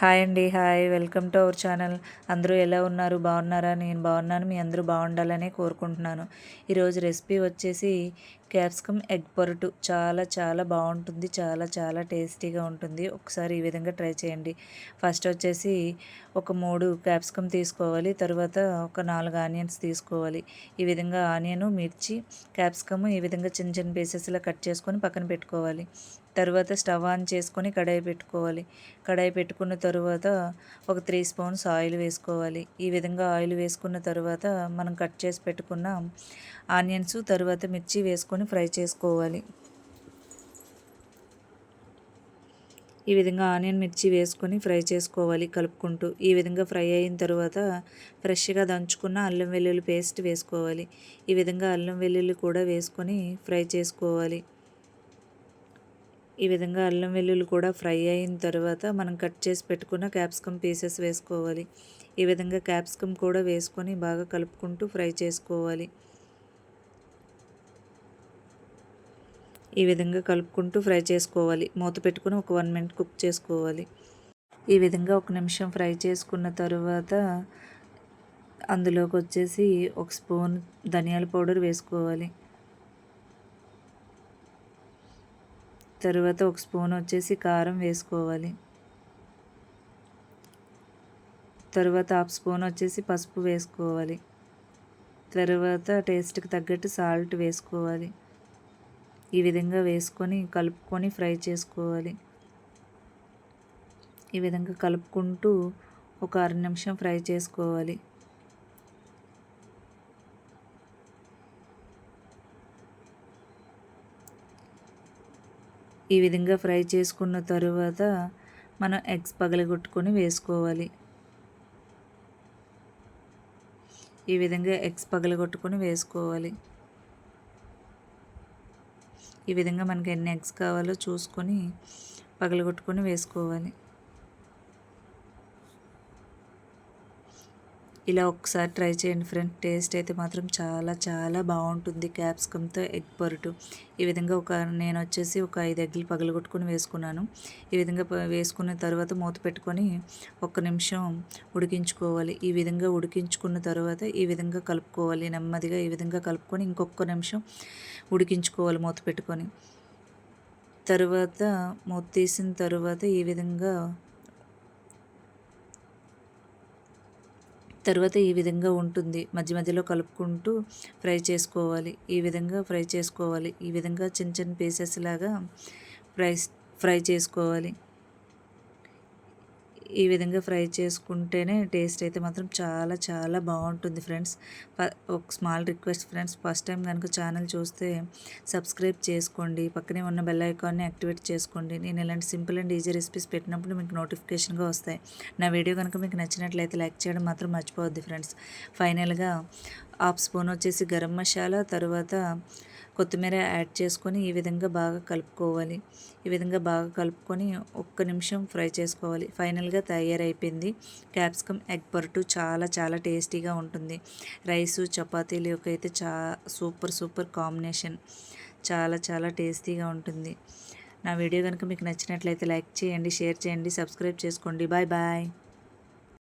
Hi అండి hi. Welcome to our channel. అందరూ ఎలా ఉన్నారు? బాగున్నారా? నేను బాగున్నాను. మీ అందరూ బాగుండాలని కోరుకుంటున్నాను. ఈరోజు రెసిపీ వచ్చేసి క్యాప్సికమ్ ఎగ్ పొరటు. చాలా చాలా బాగుంటుంది. చాలా చాలా టేస్టీగా ఉంటుంది. ఒకసారి ఈ విధంగా ట్రై చేయండి. ఫస్ట్ వచ్చేసి ఒక మూడు క్యాప్సికమ్ తీసుకోవాలి. తర్వాత ఒక నాలుగు ఆనియన్స్ తీసుకోవాలి. ఈ విధంగా ఆనియన్ మిర్చి క్యాప్సికమ్ ఈ విధంగా చిన్న చిన్న పీసెస్లో కట్ చేసుకొని పక్కన పెట్టుకోవాలి. తర్వాత స్టవ్ ఆన్ చేసుకొని కడాయి పెట్టుకోవాలి. కడాయి పెట్టుకున్న తర్వాత ఒక త్రీ స్పూన్స్ ఆయిల్ వేసుకోవాలి. ఈ విధంగా ఆయిల్ వేసుకున్న తర్వాత మనం కట్ చేసి పెట్టుకున్న ఆనియన్స్ తర్వాత మిర్చి వేసుకొని ఫ్రై చేసుకోవాలి. ఈ విధంగా ఆనియన్ మిర్చి వేసుకొని ఫ్రై చేసుకోవాలి కలుపుకుంటూ. ఈ విధంగా ఫ్రై అయిన తర్వాత ఫ్రెష్గా దంచుకున్న అల్లం వెల్లుల్లి పేస్ట్ వేసుకోవాలి. ఈ విధంగా అల్లం వెల్లుల్లి కూడా వేసుకొని ఫ్రై చేసుకోవాలి. ఈ విధంగా అల్లం వెల్లుల్లి కూడా ఫ్రై అయిన తర్వాత మనం కట్ చేసి పెట్టుకున్న క్యాప్సికమ్ పీసెస్ వేసుకోవాలి. ఈ విధంగా క్యాప్సికమ్ కూడా వేసుకొని బాగా కలుపుకుంటూ ఫ్రై చేసుకోవాలి. ఈ విధంగా కలుపుకుంటూ ఫ్రై చేసుకోవాలి. మూత పెట్టుకుని ఒక వన్ మినిట్ కుక్ చేసుకోవాలి. ఈ విధంగా ఒక నిమిషం ఫ్రై చేసుకున్న తర్వాత అందులోకి వచ్చేసి ఒక స్పూన్ ధనియాల పౌడర్ వేసుకోవాలి. తర్వాత ఒక స్పూన్ వచ్చేసి కారం వేసుకోవాలి. తర్వాత హాఫ్ స్పూన్ వచ్చేసి పసుపు వేసుకోవాలి. తర్వాత టేస్ట్కి తగ్గట్టు సాల్ట్ వేసుకోవాలి. ఈ విధంగా వేసుకొని కలుపుకొని ఫ్రై చేసుకోవాలి. ఈ విధంగా కలుపుకుంటూ ఒక అర నిమిషం ఫ్రై చేసుకోవాలి. ఈ విధంగా ఫ్రై చేసుకున్న తరువాత మనం ఎగ్స్ పగలగొట్టుకొని వేసుకోవాలి. ఈ విధంగా ఎగ్స్ పగలగొట్టుకొని వేసుకోవాలి. ఈ విధంగా మనకి ఎన్ని ఎగ్స్ కావాలో చూసుకొని పగలగొట్టుకొని వేసుకోవాలి. ఇలా ఒకసారి ట్రై చేయండి ఫ్రెండ్. టేస్ట్ అయితే మాత్రం చాలా చాలా బాగుంటుంది క్యాప్సికమ్తో ఎగ్ పొరటు. ఈ విధంగా ఒక నేను వచ్చేసి ఒక ఐదు ఎగ్గులు పగలగొట్టుకొని వేసుకున్నాను. ఈ విధంగా వేసుకున్న తర్వాత మూత పెట్టుకొని ఒక్క నిమిషం ఉడికించుకోవాలి. ఈ విధంగా ఉడికించుకున్న తర్వాత ఈ విధంగా కలుపుకోవాలి. నెమ్మదిగా ఈ విధంగా కలుపుకొని ఇంకొక నిమిషం ఉడికించుకోవాలి మూత పెట్టుకొని. తర్వాత మూత తీసిన తర్వాత ఈ విధంగా తర్వాత ఈ విధంగా ఉంటుంది. మధ్య మధ్యలో కలుపుకుంటూ ఫ్రై చేసుకోవాలి. ఈ విధంగా ఫ్రై చేసుకోవాలి. ఈ విధంగా చిన్న చిన్న పీసెస్ లాగా ఫ్రై ఫ్రై చేసుకోవాలి. ఈ విధంగా ఫ్రై చేసుకుంటేనే టేస్ట్ అయితే మాత్రం చాలా చాలా బాగుంటుంది ఫ్రెండ్స్. ఒక small request friends first time కనుక ఛానల్ చూస్తే సబ్స్క్రైబ్ చేసుకోండి. పక్కనే ఉన్న బెల్ ఐకాన్ని యాక్టివేట్ చేసుకోండి. నేను ఇలాంటి సింపుల్ అండ్ ఈజీ రెసిపీస్ పెట్టినప్పుడు మీకు నోటిఫికేషన్గా వస్తాయి. నా వీడియో కనుక మీకు నచ్చినట్లయితే లైక్ చేయడం మాత్రం మర్చిపోవద్దు ఫ్రెండ్స్. ఫైనల్గా హాఫ్ స్పూన్ వచ్చేసి గరం మసాలా తర్వాత కొత్తిమీర యాడ్ చేసుకొని ఈ విధంగా బాగా కలుపుకోవాలి. ఈ విధంగా బాగా కలుపుకొని ఒక్క నిమిషం ఫ్రై చేసుకోవాలి. ఫైనల్గా తయారైపోయింది. క్యాప్సికమ్ ఎగ్ పర్టు చాలా చాలా టేస్టీగా ఉంటుంది. రైసు చపాతీలు అయితే చా సూపర్ సూపర్ కాంబినేషన్. చాలా చాలా టేస్టీగా ఉంటుంది. నా వీడియో కనుక మీకు నచ్చినట్లయితే లైక్ చేయండి షేర్ చేయండి సబ్స్క్రైబ్ చేసుకోండి. Bye bye.